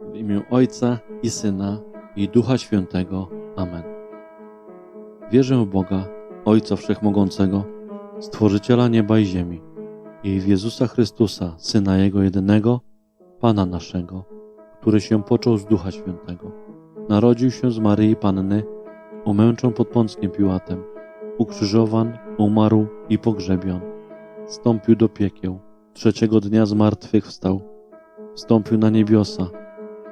W imię Ojca i Syna i Ducha Świętego. Amen. Wierzę w Boga, Ojca Wszechmogącego, Stworzyciela nieba i ziemi i w Jezusa Chrystusa, Syna Jego jedynego, Pana naszego, który się począł z Ducha Świętego. Narodził się z Maryi Panny, umęczon pod Pąckiem Piłatem, ukrzyżowan, umarł i pogrzebion. Wstąpił do piekieł, trzeciego dnia z martwych wstał, wstąpił na niebiosa,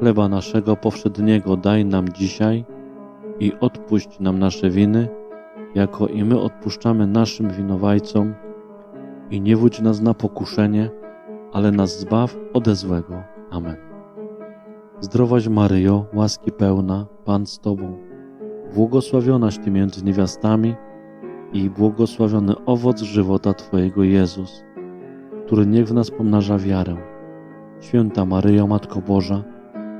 Chleba naszego powszedniego daj nam dzisiaj i odpuść nam nasze winy, jako i my odpuszczamy naszym winowajcom. I nie wódź nas na pokuszenie, ale nas zbaw ode złego. Amen. Zdrowaś Maryjo, łaski pełna, Pan z Tobą, błogosławionaś Ty między niewiastami i błogosławiony owoc żywota Twojego Jezus, który niech w nas pomnaża wiarę. Święta Maryjo, Matko Boża,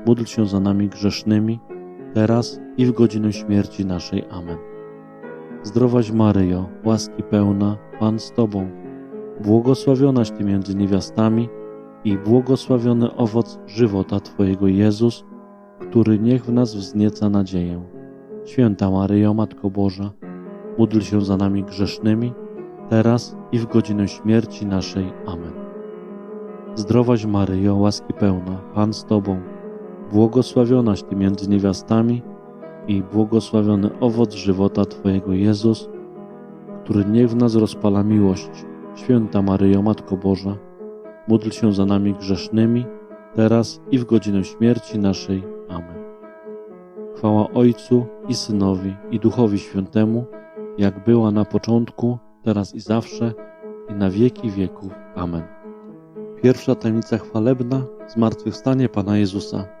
módl się za nami grzesznymi, teraz i w godzinę śmierci naszej. Amen. Zdrowaś Maryjo, łaski pełna, Pan z Tobą, błogosławionaś Ty między niewiastami i błogosławiony owoc żywota Twojego Jezus, który niech w nas wznieca nadzieję. Święta Maryjo, Matko Boża, módl się za nami grzesznymi, teraz i w godzinę śmierci naszej. Amen. Zdrowaś Maryjo, łaski pełna, Pan z Tobą, błogosławionaś Ty między niewiastami i błogosławiony owoc żywota Twojego Jezus, który niech w nas rozpala miłość. Święta Maryjo, Matko Boża, módl się za nami grzesznymi, teraz i w godzinę śmierci naszej. Amen. Chwała Ojcu i Synowi i Duchowi Świętemu, jak była na początku, teraz i zawsze, i na wieki wieków. Amen. Pierwsza tajemnica chwalebna, zmartwychwstanie Pana Jezusa.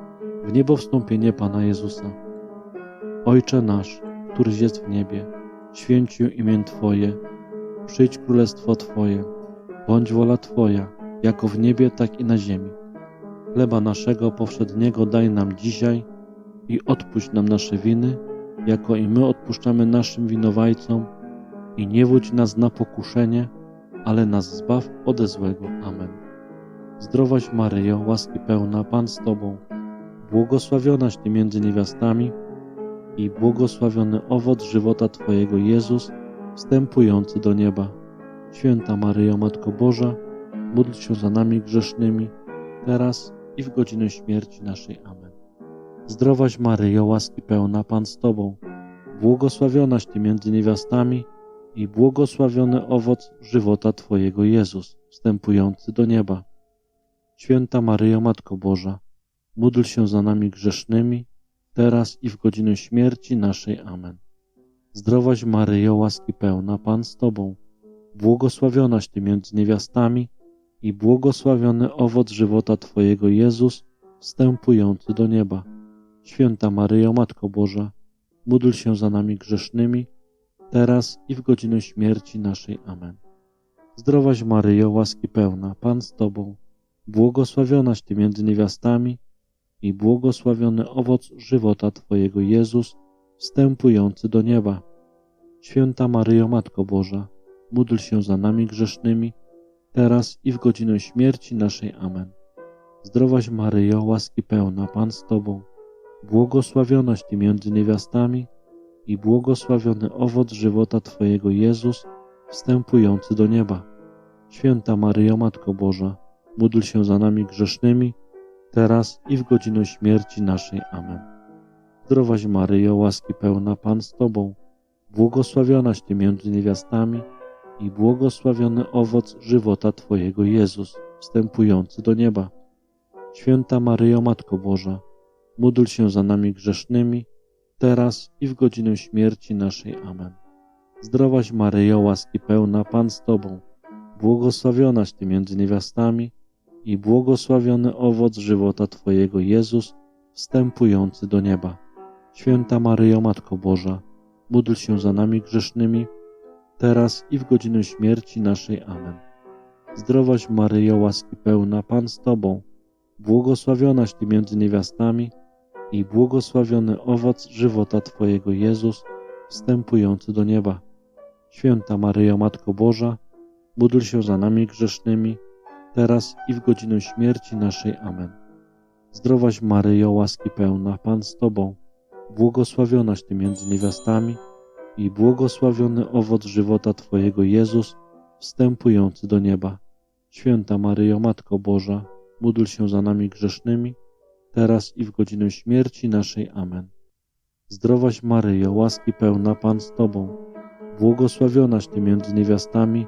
w niebo wstąpienie Pana Jezusa. Ojcze nasz, któryś jest w niebie, święciu imię Twoje, przyjdź królestwo Twoje, bądź wola Twoja, jako w niebie, tak i na ziemi. Chleba naszego powszedniego daj nam dzisiaj i odpuść nam nasze winy, jako i my odpuszczamy naszym winowajcom i nie wódź nas na pokuszenie, ale nas zbaw ode złego. Amen. Zdrowaś Maryjo, łaski pełna, Pan z Tobą, błogosławionaś Ty między niewiastami i błogosławiony owoc żywota Twojego Jezus, wstępujący do nieba. Święta Maryjo, Matko Boża, módl się za nami grzesznymi, teraz i w godzinę śmierci naszej. Amen. Zdrowaś Maryjo, łaski pełna, Pan z Tobą, błogosławionaś Ty między niewiastami i błogosławiony owoc żywota Twojego Jezus, wstępujący do nieba. Święta Maryjo, Matko Boża, módl się za nami grzesznymi, teraz i w godzinę śmierci naszej. Amen. Zdrowaś Maryjo, łaski pełna, Pan z Tobą, błogosławionaś Ty między niewiastami i błogosławiony owoc żywota Twojego Jezus, wstępujący do nieba. Święta Maryjo, Matko Boża, módl się za nami grzesznymi, teraz i w godzinę śmierci naszej. Amen. Zdrowaś Maryjo, łaski pełna, Pan z Tobą, błogosławionaś Ty między niewiastami i błogosławiony owoc żywota Twojego Jezus, wstępujący do nieba. Święta Maryjo, Matko Boża, módl się za nami grzesznymi, teraz i w godzinę śmierci naszej. Amen. Zdrowaś Maryjo, łaski pełna, Pan z Tobą, błogosławionaś między niewiastami i błogosławiony owoc żywota Twojego Jezus, wstępujący do nieba. Święta Maryjo, Matko Boża, módl się za nami grzesznymi, teraz i w godzinę śmierci naszej. Amen. Zdrowaś Maryjo, łaski pełna, Pan z Tobą, błogosławionaś Ty między niewiastami i błogosławiony owoc żywota Twojego Jezus, wstępujący do nieba. Święta Maryjo, Matko Boża, módl się za nami grzesznymi, teraz i w godzinę śmierci naszej. Amen. Zdrowaś Maryjo, łaski pełna, Pan z Tobą, błogosławionaś Ty między niewiastami i błogosławiony owoc żywota Twojego Jezus, wstępujący do nieba. Święta Maryjo, Matko Boża, módl się za nami grzesznymi, teraz i w godzinę śmierci naszej. Amen. Zdrowaś Maryjo, łaski pełna, Pan z Tobą, błogosławionaś Ty między niewiastami i błogosławiony owoc żywota Twojego Jezus, wstępujący do nieba. Święta Maryjo, Matko Boża, módl się za nami grzesznymi, teraz i w godzinę śmierci naszej. Amen. Zdrowaś Maryjo, łaski pełna, Pan z Tobą, błogosławionaś Ty między niewiastami i błogosławiony owoc żywota Twojego Jezus, wstępujący do nieba. Święta Maryjo, Matko Boża, módl się za nami grzesznymi, teraz i w godzinę śmierci naszej. Amen. Zdrowaś Maryjo, łaski pełna, Pan z Tobą, błogosławionaś Ty między niewiastami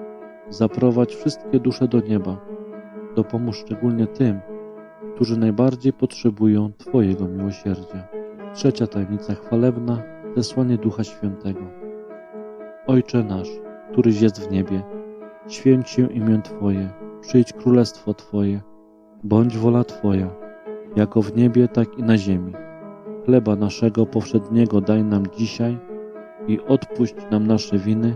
zaprowadź wszystkie dusze do nieba, dopomóż szczególnie tym, którzy najbardziej potrzebują Twojego miłosierdzia. Trzecia tajemnica chwalebna, zesłanie Ducha Świętego. Ojcze nasz, któryś jest w niebie, święć się imię Twoje, przyjdź królestwo Twoje, bądź wola Twoja, jako w niebie, tak i na ziemi. Chleba naszego powszedniego daj nam dzisiaj i odpuść nam nasze winy,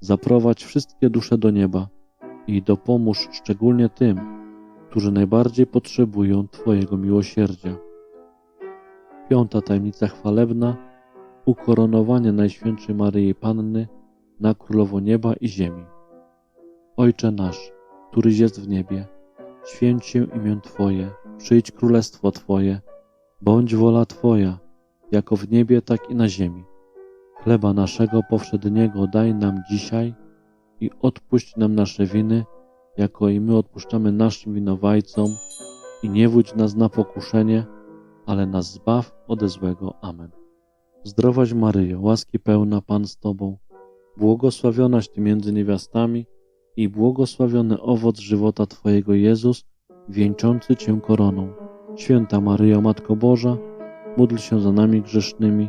zaprowadź wszystkie dusze do nieba i dopomóż szczególnie tym, którzy najbardziej potrzebują Twojego miłosierdzia. Piąta tajemnica chwalebna ukoronowanie Najświętszej Maryi Panny na Królowo Nieba i Ziemi. Ojcze nasz, któryś jest w niebie, święć się imię Twoje, przyjdź królestwo Twoje, bądź wola Twoja, jako w niebie, tak i na ziemi. Chleba naszego powszedniego daj nam dzisiaj i odpuść nam nasze winy, jako i my odpuszczamy naszym winowajcom i nie wódź nas na pokuszenie, ale nas zbaw ode złego. Amen. Zdrowaś Maryjo, łaski pełna Pan z Tobą, błogosławionaś Ty między niewiastami i błogosławiony owoc żywota Twojego Jezus, wieńczący Cię koroną. Święta Maryjo, Matko Boża, módl się za nami grzesznymi,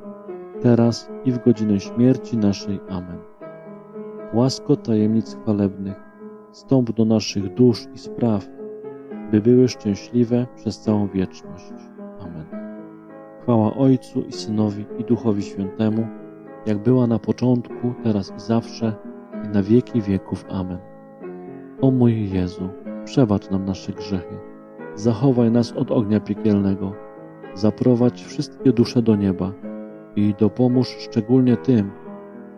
teraz i w godzinę śmierci naszej. Amen. Łasko tajemnic chwalebnych, stąp do naszych dusz i spraw, by były szczęśliwe przez całą wieczność. Amen. Chwała Ojcu i Synowi i Duchowi Świętemu, jak była na początku, teraz i zawsze, i na wieki wieków. Amen. O mój Jezu, przebacz nam nasze grzechy, zachowaj nas od ognia piekielnego, zaprowadź wszystkie dusze do nieba i dopomóż szczególnie tym,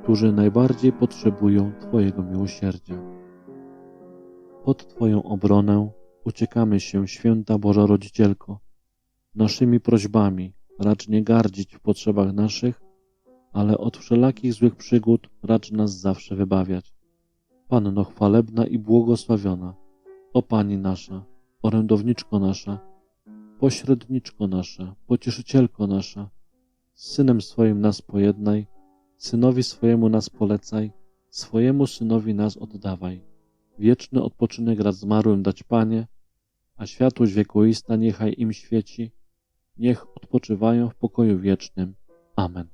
którzy najbardziej potrzebują Twojego miłosierdzia. Pod Twoją obronę uciekamy się, święta Boża Rodzicielko. Naszymi prośbami racz nie gardzić w potrzebach naszych, ale od wszelakich złych przygód racz nas zawsze wybawiać. Panno chwalebna i błogosławiona, o Pani nasza, orędowniczko nasza, pośredniczko nasza, pocieszycielko nasza, Synem swoim nas pojednaj, Synowi swojemu nas polecaj, swojemu Synowi nas oddawaj. Wieczny odpoczynek raz zmarłym dać Panie, a światłość wiekuista niechaj im świeci, niech odpoczywają w pokoju wiecznym. Amen.